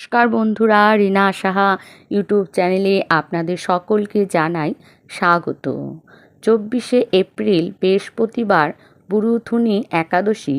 নমস্কার বন্ধুরা, রিনা সাহা ইউটিউব চ্যানেলে আপনাদের সকলকে জানাই স্বাগত। চব্বিশে এপ্রিল, বৃহস্পতিবার বুরুথুনি একাদশী।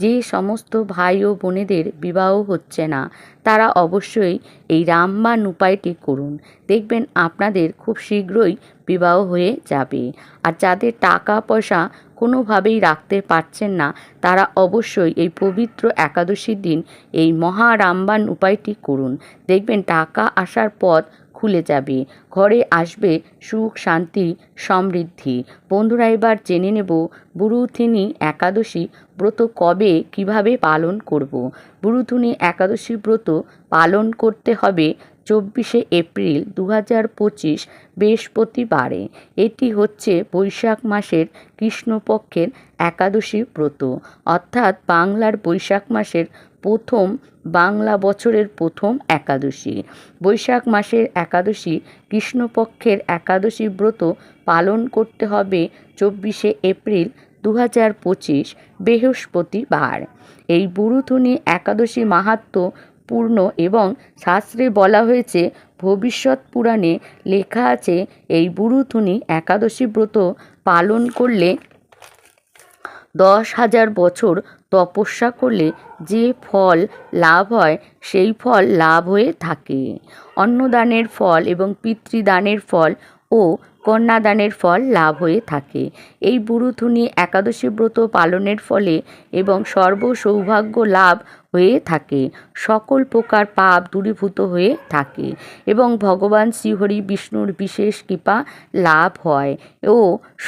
যে সমস্ত ভাই ও বোনেদের বিবাহ হচ্ছে না, তারা অবশ্যই এই রামবাণ উপায়টি করুন। দেখবেন আপনাদের খুব শীঘ্রই বিবাহ হয়ে যাবে। আর যাদের টাকা পয়সা কোনোভাবেই রাখতে পারছেন না। তারা অবশ্যই এই পবিত্র একাদশীর দিন এই মহা রামবাণ উপায়টি করুন। দেখবেন টাকা আসার পথ খুলে যাবে। ঘরে আসবে সুখ, শান্তি, সমৃদ্ধি। বন্ধুরা, এবার জেনে নেব বুরুথিনী একাদশী ব্রত কবে কীভাবে পালন করব। বুরুথুনি একাদশী ব্রত পালন করতে হবে চব্বিশে এপ্রিল দু হাজার পঁচিশ বৃহস্পতিবারে। এটি হচ্ছে বৈশাখ মাসের কৃষ্ণপক্ষের একাদশী ব্রত। অর্থাৎ বাংলার বৈশাখ মাসের প্রথম, বাংলা বছরের প্রথম একাদশী। বৈশাখ মাসের একাদশী, কৃষ্ণপক্ষের একাদশী ব্রত পালন করতে হবে চব্বিশে এপ্রিল দু হাজার পঁচিশ বৃহস্পতিবার। এই বুরুথুনি একাদশী মাহাত্ম্য পূর্ণ এবং শাস্ত্রে বলা হয়েছে, ভবিষ্যৎ পুরাণে লেখা আছে, এই বুরুথুনি একাদশী ব্রত পালন করলে দশ হাজার বছর তপস্যা করলে যে ফল লাভ হয়, সেই ফল লাভ হয়ে থাকে। অন্নদানের ফল এবং পিতৃদানের ফল ও কন্যাদানের ফল লাভ হয়ে থাকে। এই বুরুথুনি একাদশী ব্রত পালনের ফলে এবং সর্ব সৌভাগ্য লাভ হয়ে থাকে। সকল প্রকার পাপ দূরীভূত হয়ে থাকে এবং ভগবান শ্রীহরি বিষ্ণুর বিশেষ কৃপা লাভ হয় ও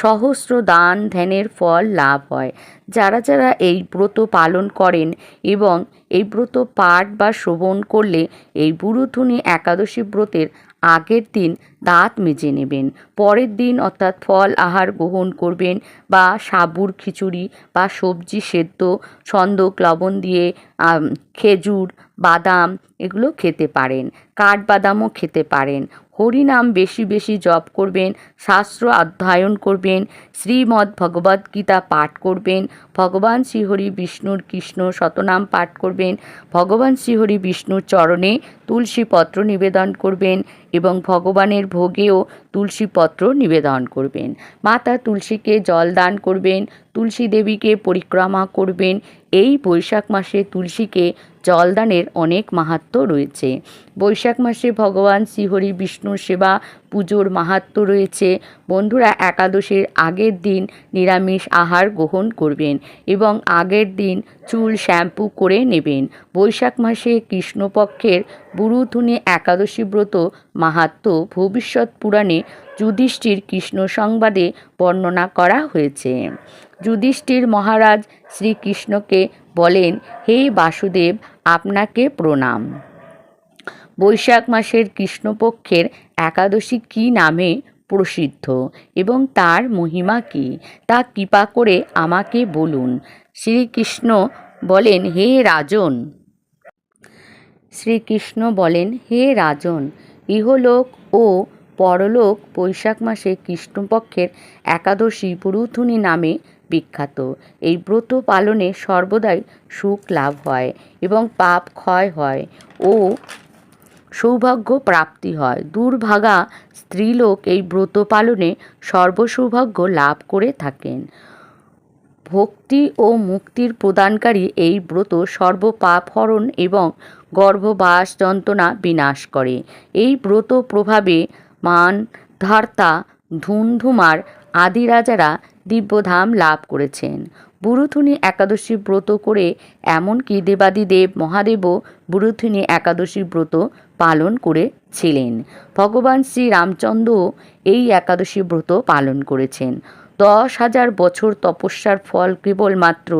সহস্র দান ধ্যানের ফল লাভ হয়। যারা যারা এই ব্রত পালন করেন এবং এই ব্রত পাঠ বা শ্রবণ করলে এই বুরুথুনি একাদশী ব্রতের আগের দিন দাঁত মেজে নেবেন। পরের দিন অর্থাৎ ফল আহার গ্রহণ করবেন বা সাবুর খিচুড়ি বা সবজি সেদ্ধ, ছন্দক, লবণ দিয়ে খেজুর, বাদাম এগুলো খেতে পারেন। কাঠবাদামও খেতে পারেন। হরিনাম বেশি বেশি জপ করবেন, শাস্ত্র অধ্যয়ন করবেন, শ্রীমদ্ ভগবদ্গীতা পাঠ করবেন, ভগবান শ্রীহরি বিষ্ণুর কৃষ্ণ শতনাম পাঠ করবেন, ভগবান শ্রীহরি বিষ্ণুর চরণে তুলসীপত্র নিবেদন করবেন এবং ভগবানের ভোগেও তুলসীপত্র নিবেদন করবেন। মাতা তুলসীকে জল দান করবেন, তুলসী দেবীকে পরিক্রমা করবেন। এই বৈশাখ মাসে তুলসীকে জলদানের অনেক মাহাত্ম রয়েছে। বৈশাখ মাসে ভগবান শ্রীহরি বিষ্ণুর সেবা পুজোর মাহাত্ম রয়েছে। বন্ধুরা, একাদশীর আগের দিন নিরামিষ আহার গ্রহণ করবেন এবং আগের দিন চুল শ্যাম্পু করে নেবেন। বৈশাখ মাসে কৃষ্ণপক্ষের বুরুথুনি একাদশী ব্রত মাহাত্ম ভবিষ্যৎ পুরাণে যুধিষ্ঠির কৃষ্ণ সংবাদে বর্ণনা করা হয়েছে। যুধিষ্ঠির মহারাজ শ্রীকৃষ্ণকে বলেন, হে বাসুদেব, আপনাকে প্রণাম। বৈশাখ মাসের কৃষ্ণপক্ষের একাদশী কী নামে প্রসিদ্ধ এবং তার মহিমা কী? তা কৃপা করে আমাকে বলুন। শ্রীকৃষ্ণ বলেন, হে রাজন। শ্রীকৃষ্ণ বলেন, হে রাজন, ইহলোক ও পরলোক বৈশাখ মাসে কৃষ্ণপক্ষের একাদশী পুরুথুনি নামে বিখ্যাত। এই ব্রত পালনে সর্বদাই সুখ লাভ হয় এবং পাপ ক্ষয় হয় ও সৌভাগ্য প্রাপ্তি হয়। দুর্ভাগা স্ত্রীলোক এই ব্রত পালনে সর্বসৌভাগ্য লাভ করে থাকেন। ভক্তি ও মুক্তির প্রদানকারী এই ব্রত সর্বপাপ হরণ এবং গর্ভবাস যন্ত্রণা বিনাশ করে। এই ব্রত প্রভাবে মান, ধার্তা ধুমধুমার আদি রাজারা দিব্যধাম লাভ করেছেন। বুরুথুনি একাদশী ব্রত করে এমনকি দেবাদিদেব মহাদেবও বুরুথুনি একাদশী ব্রত পালন করেছিলেন। ভগবান শ্রী রামচন্দ্রও এই একাদশী ব্রত পালন করেছেন। দশ হাজার বছর তপস্যার ফল কেবলমাত্র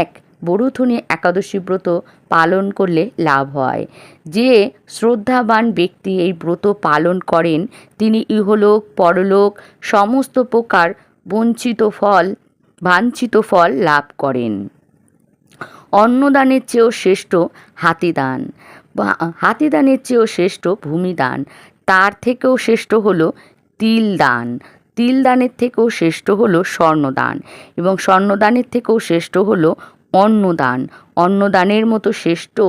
এক বরুথুনি একাদশী ব্রত পালন করলে লাভ হয়। যে শ্রদ্ধাবান ব্যক্তি এই ব্রত পালন করেন, তিনি ইহলোক, পরলোক, সমস্ত প্রকার বঞ্চিত ফল বাঞ্ছিত ফল লাভ করেন। অন্নদানের চেয়েও শ্রেষ্ঠ হাতিদান হাতিদানের চেয়েও শ্রেষ্ঠ ভূমিদান তার থেকেও শ্রেষ্ঠ হলো তিল দান। তিল দানের থেকেও শ্রেষ্ঠ হলো স্বর্ণদান। এবং স্বর্ণদানের থেকেও শ্রেষ্ঠ হলো অন্নদান। অন্নদানের মতো শ্রেষ্ঠ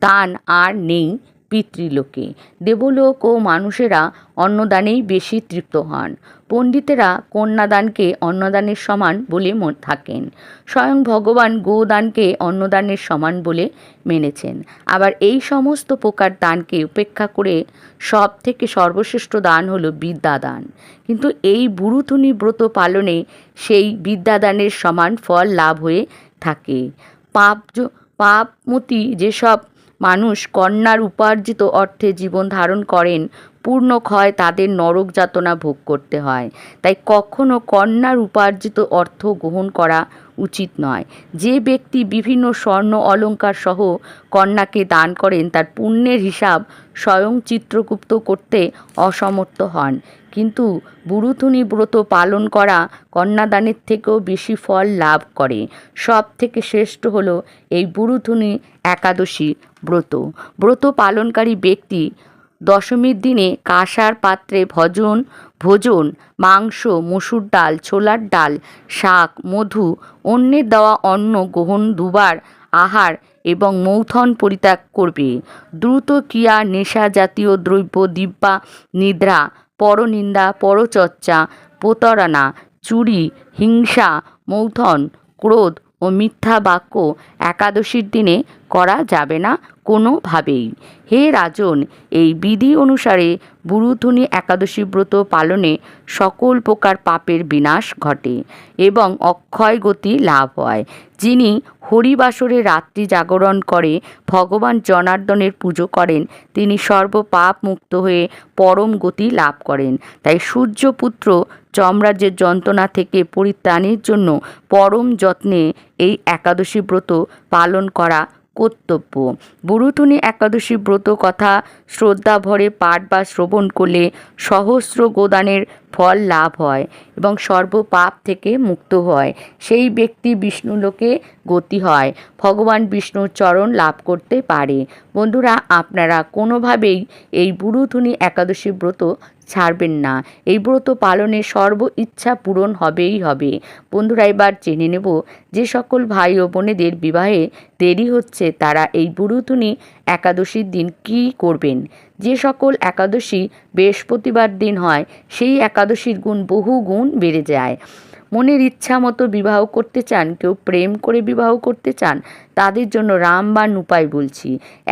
দান আর নেই পিতৃলোকে। দেবলোক ও মানুষেরা অন্নদানেই বেশি তৃপ্ত হন। পণ্ডিতেরা কন্যাদানকে অন্নদানের সমান বলে থাকেন। স্বয়ং ভগবান গোদানকে অন্নদানের সমান বলে মেনেছেন। আবার এই সমস্ত প্রকার দানকে উপেক্ষা করে সব থেকে সর্বশ্রেষ্ঠ দান হলো বিদ্যাদান। কিন্তু এই বুড়ুতুনি ব্রত পালনে সেই বিদ্যাদানের সমান ফল লাভ হয়ে থাকে। পাপ পাপমতি যেসব মানুষ কন্যার উপার্জিত অর্থে জীবন ধারণ করেন পূর্ণ ক্ষয় তাদের নরক যাতনা ভোগ করতে হয়। তাই কখনো কন্যার উপার্জিত অর্থ গ্রহণ করা উচিত নয়। যে ব্যক্তি বিভিন্ন স্বর্ণ অলঙ্কার সহ কন্যাকে দান করেন, তার পুণ্যের হিসাব স্বয়ং চিত্রগুপ্ত করতে অসমর্থ হন। কিন্তু বুরুথুনি ব্রত পালন করা কন্যাদানের থেকেও বেশি ফল লাভ করে। সব থেকে শ্রেষ্ঠ হলো এই বুরুথুনি একাদশী ব্রত। ব্রত পালনকারী ব্যক্তি দশমীর দিনে কাঁসার পাত্রে ভজন, ভোজন, মাংস, মসুর ডাল, ছোলার ডাল, শাক, মধু, অন্যের দেওয়া অন্ন গ্রহণ দুবার আহার এবং মৌথন পরিত্যাগ করবে। দ্রুত ক্রিয়া, নেশা জাতীয় দ্রব্য, দিব্যা, নিদ্রা, পরনিন্দা, পরচর্চা, প্রতারণা, চুরি, হিংসা, মৌথন, ক্রোধ ও মিথ্যা বাক্য একাদশীর দিনে করা যাবে না কোনোভাবেই। হে রাজন, এই বিধি অনুসারে বুরুধ্বনি একাদশী ব্রত পালনে সকল প্রকার পাপের বিনাশ ঘটে এবং অক্ষয় গতি লাভ হয়, যিনি হরিবাসরে রাত্রি জাগরণ করে ভগবান জনার্দনের পুজো করেন। তিনি সর্বপাপ মুক্ত হয়ে পরম গতি লাভ করেন। তাই সূর্যপুত্র চমরাজ্যের যন্ত্রণা থেকে পরিত্রাণের জন্য পরম যত্নে এই একাদশী ব্রত পালন করা কর্তব্য। বুড়ুতুনি একাদশী ব্রত কথা শ্রদ্ধা ভরে পাঠ বা শ্রবণ করলে সহস্র গোদানের ফল লাভ হয় এবং সর্বপাপ থেকে মুক্ত হয়। সেই ব্যক্তি বিষ্ণুলোকে গতি হয়, ভগবান বিষ্ণুর চরণ লাভ করতে পারে। বন্ধুরা, আপনারা কোনোভাবেই এই বুড়ুতুনি একাদশী ব্রত ছাড়বেন না। এই ব্রত পালনে সর্ব ইচ্ছা পূরণ হবেই হবে। বন্ধুরা, এবার জেনে নেব যে সকল ভাই ও বোনেদের বিবাহে দেরি হচ্ছে, তারা এই বুড়ুতুনি একাদশীর দিন কী করবেন? যে সকল একাদশী বৃহস্পতিবার দিন হয়, সেই একাদশীর গুণ বহু গুণ বেড়ে যায়। মনের ইচ্ছা মতো বিবাহ করতে চান, কেউ প্রেম করে বিবাহ করতে চান, তাদের জন্য রামবাণ উপায় বলছি।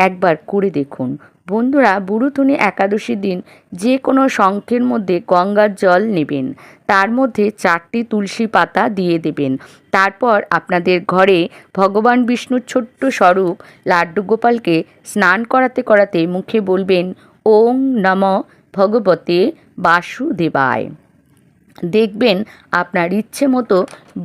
একবার করে দেখুন। বন্ধুরা, বুড়ুতুনি একাদশীর দিন যে কোনো শঙ্খের মধ্যে গঙ্গার জল নেবেন। তার মধ্যে চারটি তুলসী পাতা দিয়ে দেবেন। তারপর আপনাদের ঘরে ভগবান বিষ্ণুর ছোট্ট স্বরূপ লাড্ডু গোপালকে স্নান করাতে করাতে মুখে বলবেন, ওং নম ভগবতে বাসুদেবায়। দেখবেন আপনার ইচ্ছে মতো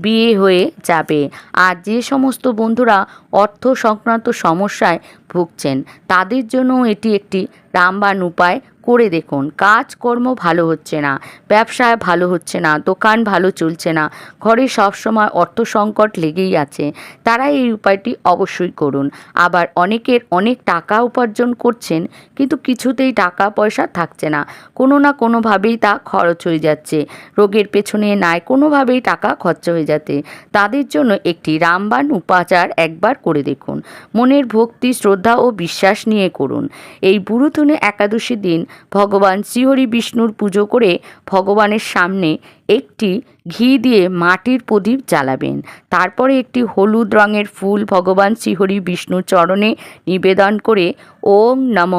বিয়ে হয়ে যাবে। আর যে সমস্ত বন্ধুরা অর্থ সংক্রান্ত সমস্যায় ভুগছেন, তাদের জন্য এটি একটি রামবান উপায় করে দেখুন। কাজকর্ম ভালো হচ্ছে না, ব্যবসায় ভালো হচ্ছে না, দোকান ভালো চলছে না, ঘরে সবসময় অর্থ সংকট লেগেই আছে। তারা এই উপায়টি অবশ্যই করুন। আবার অনেকের অনেক টাকা উপার্জন করছেন, কিন্তু কিছুতেই টাকা পয়সা থাকছে না। কোনো না কোনোভাবেই তা খরচ হয়ে যাচ্ছে। রোগের পেছনে নাই কোনোভাবেই টাকা খরচা হয়ে যাতে তাদের জন্য একটি রামবাণ উপাচার একবার করে দেখুন। মনের ভক্তি, শ্রদ্ধা ও বিশ্বাস নিয়ে করুন। এই বুড়ুতুনে একাদশী দিন ভগবান শ্রীহরি বিষ্ণুর পুজো করে ভগবানের সামনে একটি ঘি দিয়ে মাটির প্রদীপ জ্বালাবেন। তারপরে একটি হলুদ রঙের ফুল ভগবান শ্রীহরি বিষ্ণুর চরণে নিবেদন করে ওম নম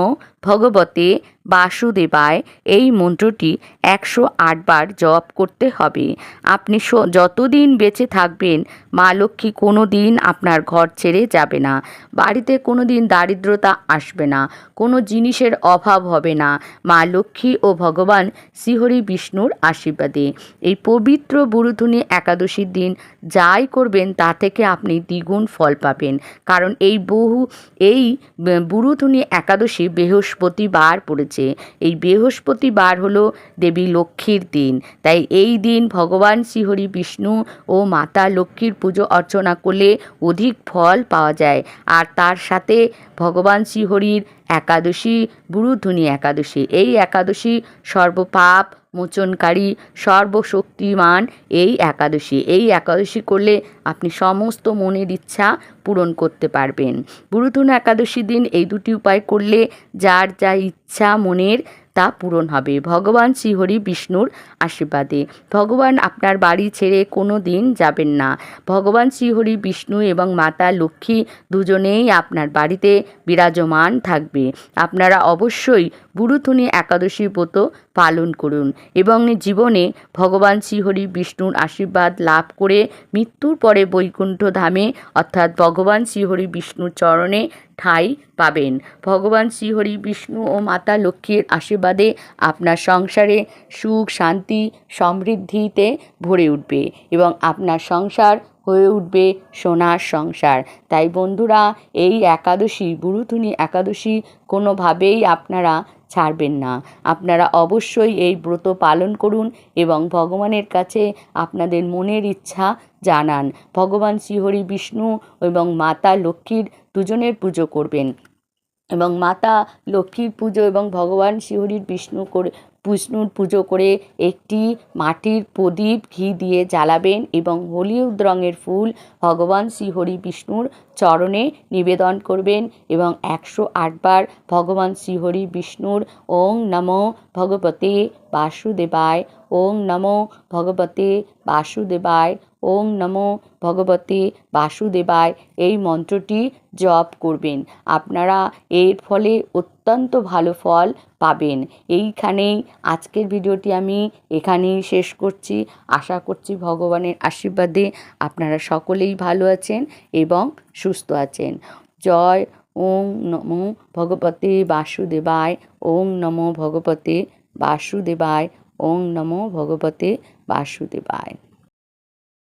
ভগবতে বাসুদেবায় এই মন্ত্রটি একশো আটবার জপ করতে হবে। আপনি যতদিন বেঁচে থাকবেন, মা লক্ষ্মী কোনো দিন আপনার ঘর ছেড়ে যাবে না। বাড়িতে কোনো দিন দারিদ্রতা আসবে না, কোনো জিনিসের অভাব হবে না। মা লক্ষ্মী ও ভগবান শ্রীহরি বিষ্ণুর আশীর্বাদে। এই পবিত্র বুড়ুতুনি একাদশীর দিন যাই করবেন, তা থেকে আপনি দ্বিগুণ ফল পাবেন। কারণ এই বহু, এই ব- বুড়ুতুনি একাদশী বৃহস্পতিবার পড়েছে। এই বৃহস্পতিবার হলো দেবী লক্ষ্মীর দিন। তাই এই দিন ভগবান শ্রীহরি বিষ্ণু ও মাতা লক্ষ্মীর পুজো অর্চনা করলে অধিক ফল পাওয়া যায়। আর তার সাথে ভগবান শ্রীহরির একাদশী বুড়ুধুনি একাদশী। এই একাদশী সর্বপাপ মোচনকারী সর্বশক্তিমান এই একাদশী। এই একাদশী করলে আপনি সমস্ত মনের ইচ্ছা পূরণ করতে পারবেন। পুরুতন একাদশী দিন এই দুটি উপায় করলে যার যা ইচ্ছা মনের তা পূরণ হবে। ভগবান শ্রীহরি বিষ্ণুর আশীর্বাদে। ভগবান আপনার বাড়ি ছেড়ে কোনো দিন যাবেন না। ভগবান শ্রীহরি বিষ্ণু এবং মাতা লক্ষ্মী দুজনেই আপনার বাড়িতে বিরাজমান থাকবে। আপনারা অবশ্যই গুরুথুনি একাদশী ব্রত পালন করুন এবং জীবনে ভগবান শ্রীহরি বিষ্ণুর আশীর্বাদ লাভ করে মৃত্যুর পরে বৈকুণ্ঠ ধামে অর্থাৎ ভগবান শ্রীহরি বিষ্ণুর চরণে ঠাঁই পাবেন। ভগবান শ্রীহরি বিষ্ণু ও মাতা লক্ষ্মীর আশীর্বাদে আপনার সংসারে সুখ, শান্তি, সমৃদ্ধিতে ভরে উঠবে এবং আপনার সংসার হয়ে উঠবে সোনার সংসার। তাই বন্ধুরা, এই একাদশী বুরুথুনি একাদশী কোনোভাবেই আপনারা ছাড়বেন না। আপনারা অবশ্যই এই ব্রত পালন করুন এবং ভগবানের কাছে আপনাদের মনের ইচ্ছা জানান। ভগবান শ্রীহরি বিষ্ণু এবং মাতা লক্ষ্মীর দুজনের পুজো করবেন। এবং মাতা লক্ষ্মীর পুজো এবং ভগবান শিহরির বিষ্ণু করে বিষ্ণুর পুজো করে একটি মাটির প্রদীপ ঘি দিয়ে জ্বালাবেন এবং হলুদ রঙের ফুল ভগবান শ্রীহরি বিষ্ণুর চরণে নিবেদন করবেন এবং একশো আটবার ভগবান শ্রীহরি বিষ্ণুর ওং নমো ভগবতে বাসুদেবায়, ওং নমো ভগবতে বাসুদেবায়, ওং নমো ভগবতে বাসুদেবায় এই মন্ত্রটি জপ করবেন। আপনারা এর ফলে অত্যন্ত ভালো ফল পাবেন। এইখানেই আজকের ভিডিওটি আমি এখানেই শেষ করছি। আশা করছি ভগবানের আশীর্বাদে আপনারা সকলেই ভালো আছেন এবং সুস্থ আছেন। জয় ওং নমো ভগবতে বাসুদেবায়, ওং নমো ভগবতে বাসুদেবায়, ওং নমো ভগবতে বাসুদেবায়।